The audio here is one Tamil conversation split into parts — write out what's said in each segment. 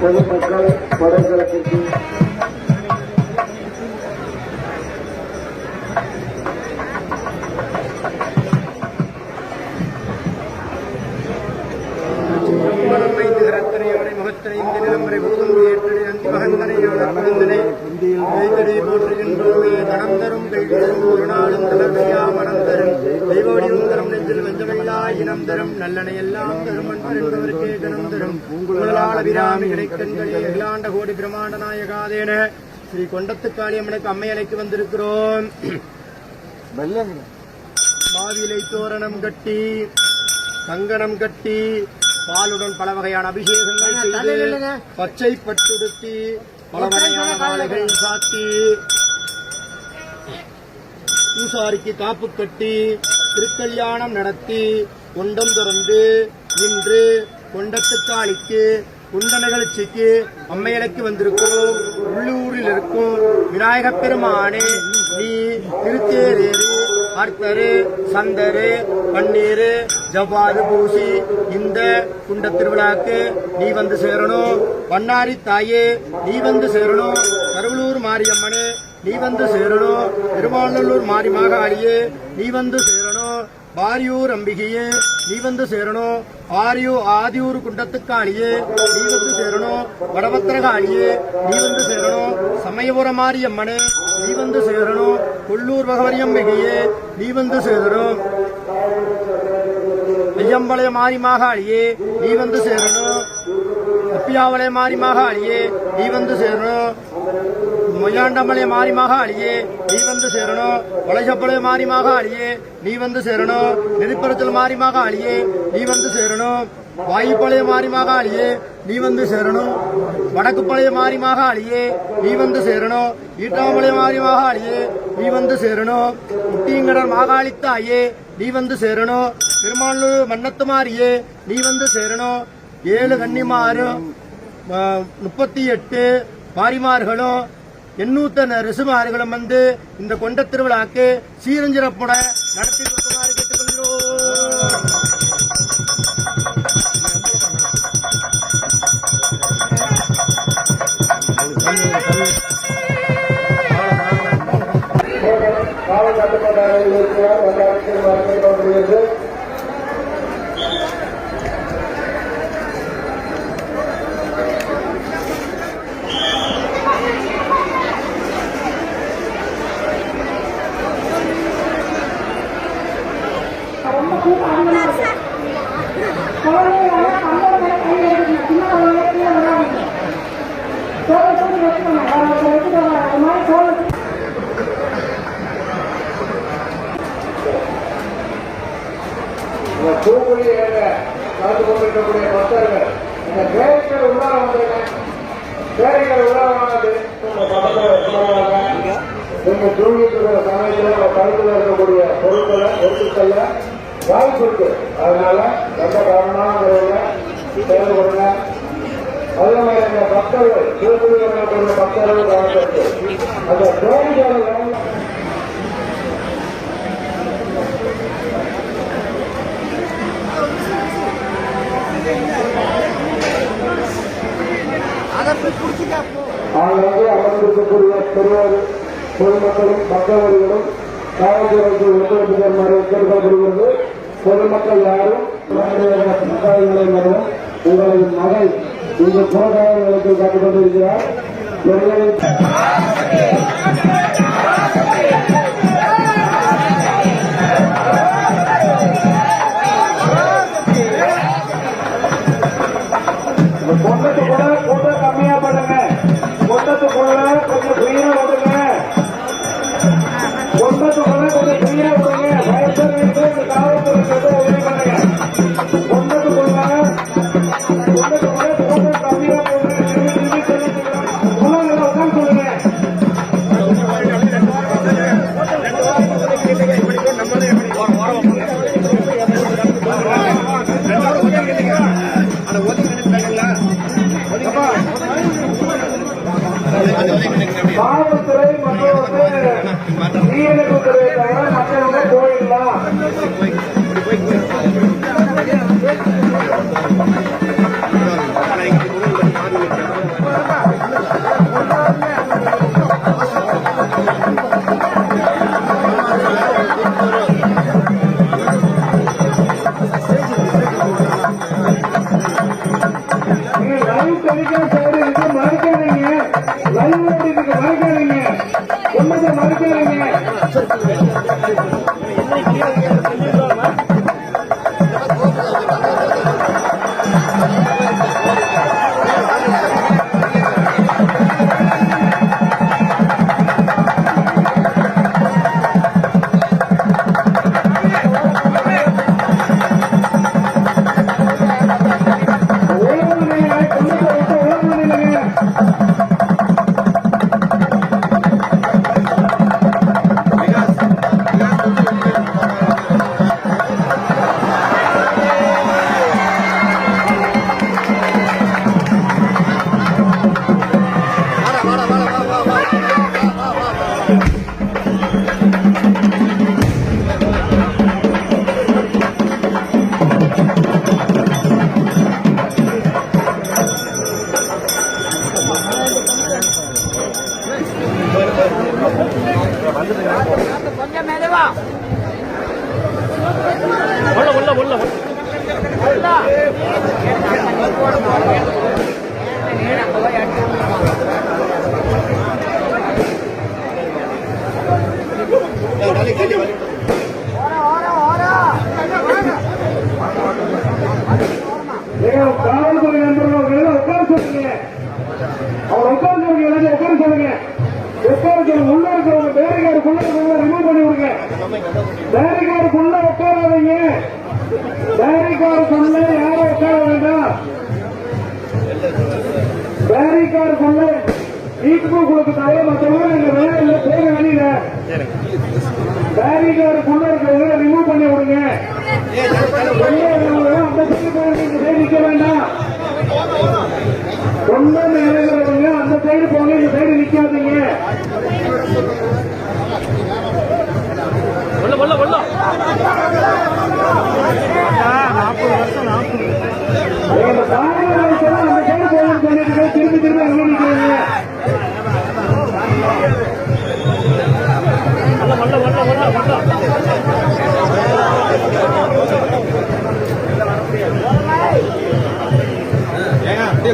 பொதுமக்கள் வடகிழக்கிற்கு போற்றுகின்றோமே தனம் தரும் பெண்களும் ஒரு நாளும் தலைமையை படைக்கலத்திற்கு நல்லனை எல்லாம் தரும் என்பவருக்கே கணம் தரும். உங்களால் அபிராமி கிடைக்கண்களே அகிலாண்ட கோடி பிரமாண்ட நாயகாதேன ஸ்ரீ கொண்டத்துக்காளி அம்மனுக்கு அம்மையலைக்கு வந்திருக்கிறோம். மாவிலை தோரணம் கட்டி கங்கணம் கட்டி பாலுடன் பல வகையான அபிஷேகங்கள் செய்து பச்சை பட்டுடுத்தி பல வகையான மாலைகள் சாத்தி பூசாரிக்கு காப்பு கட்டி திருக்கல்யாணம் நடத்தி கொண்டம் திறந்து இன்று கொண்டத்துக்காளிக்கு குண்ட நிகழ்ச்சிக்கு அம்மையலைக்கு வந்திருக்கும். உள்ளூரில் இருக்கும் விநாயக பெருமானே நீ திருத்தேரேறு அர்த்தரு சந்தரு பன்னீரு ஜவ்வாது பூசி இந்த குண்ட திருவிழாக்கு நீ வந்து சேரணும். பண்ணாரி தாயே நீ வந்து சேரணும். கருவலூர் மாரியம்மனே நீ வந்து சேரணும். திருவாளூர் மாரி மாகாளியே நீ வந்து சேரணும். பாரியூர் அம்பிகையே நீ வந்து சேரணும் ஆரியூர் ஆதியூர் குண்டத்துக்காளியே நீ வந்து சேரணும் வடபத்திரகாளியே நீ வந்து சேரணும் சமயபுரம் மாரியம்மனே நீ வந்து சேரணும் கொல்லூர் பகவரி அம்பிகையே நீ வந்து சேரணும் ஐயம்பளைய மாரி மாகாளியே நீ வந்து சேரணும் அப்பியாவளைய மாரி மாகாளியே நீ வந்து சேரணும் மொய்யாண்டமலை மாறி அழியே நீ வந்து சேரணும். வளைசப்பளைய மாறி அழியே நீ வந்து சேரணும். நெருப்பரத்தில் மாறி அழியே நீ வந்து சேரணும். வாயுப்பழைய மாறி அழியே நீ வந்து சேரணும். வடக்கு பழைய மாறி அழியே நீ வந்து சேரணும். ஈட்டாமலை மாறி அழியே நீ வந்து சேரணும். முட்டியங்கடர் மாகாளித்தாயே நீ வந்து சேரணும். திருமானூர் மன்னத்து மாறியே நீ வந்து சேரணும். ஏழு கன்னிமாரும் முப்பத்தி எட்டு பாரிமார்களும் எண்ணூத்தன ரிசுமார்களும் வந்து இந்த கொண்ட திருவிழாக்கு சீரஞ்சிறப்புட நடத்தி கொடுக்குமாறு கேட்டுக்கொள்கிறோம் காவல் கட்டுப்பாடு இருக்கிறார் அந்த அரசியல் இருக்கக்கூடிய பக்தர்கள். இந்த பேரிக்கர் உள்ளார வந்திருக்காங்க பேரிக்கர் உள்ளார வந்தது உங்க தூங்கிட்டு இருக்கிற சமயத்தில் உங்க கழுத்துல இருக்கக்கூடிய பொருட்களை பொருட்கள்ல வாய்ப்பு இருக்கு அதனால ரொம்ப கவனமான முறையில் செயல்படுங்க அதே மாதிரி இந்த பக்தர்கள் திருப்பதி வரக்கூடிய பக்தர்கள் கவனிச்சிருக்கு அந்த பேரிக்கரை ஆங்காங்கே அமர்ந்திருக்கக்கூடிய பெரியோர் பொதுமக்களும் பக்தவர்களும் காவல்துறைக்கு ஒத்துழைப்பு தருமாறு கேட்டுக்கொள்ளப்படுகிறது பொதுமக்கள் யாரும் பக்தர்களை வரும் உங்களது மகள் இந்த புறக்காவல்களுக்கு காத்துக் காவல்துறை மற்றும் வந்து காவல்துறை நண்பர்கள் எல்லாம் உட்கார சொல்லுங்க அவர் உட்கார சொல்லுங்க எல்லாத்தையும் உட்கார சொல்லுங்க உட்கார சொல்லுங்க உள்ள இருக்கிறவங்க பேரிகாருக்குள்ள இருக்கிறவங்க ரிமூவ் பண்ணி விடுங்க பேரிகாருக்குள்ள உட்காராதீங்க பேரிகாருக்குள்ள யாரும் உட்கார வேண்டாம் பேரிகாருக்குள்ள தவிர மற்றவங்க வேலை இல்லை போக வெளியில பேரிகாருக்குள்ள இருக்கிறவங்க ரிமூவ் பண்ணி விடுங்க. அந்த சைடு நிக்க வேண்டாம். சொந்த நிலைகிறவங்க அந்த சைடு போங்க இந்த சைடு நிக்காதீங்க. அந்த சைடு போகணும்னு சொல்லிட்டு திரும்பி திரும்பி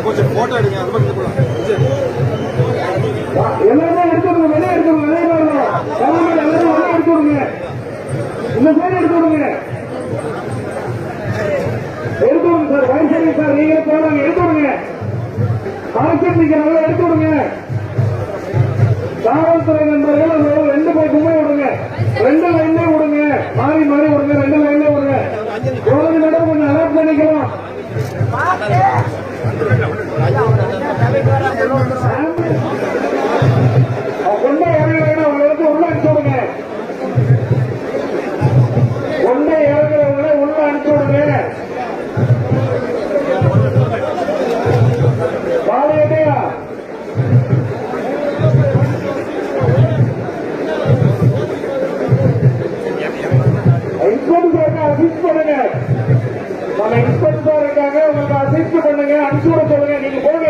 கொஞ்சம் போட்டோ எடுங்க அது மட்டும் போலாம் எல்லாமே எடுத்துருங்க வெளியே எடுத்துருங்க வெளியே பாருங்க கவர்மெண்ட் எல்லாரும் வெளியே எடுத்துருங்க இந்த சைடு எடுத்துருங்க எடுத்துருங்க சார் வயசு சார் நீங்க போறாங்க எடுத்துருங்க அரசு நல்லா எடுத்துருங்க சொல்லுங்க அனுப்பிச்சு விட நீங்க போடுங்க.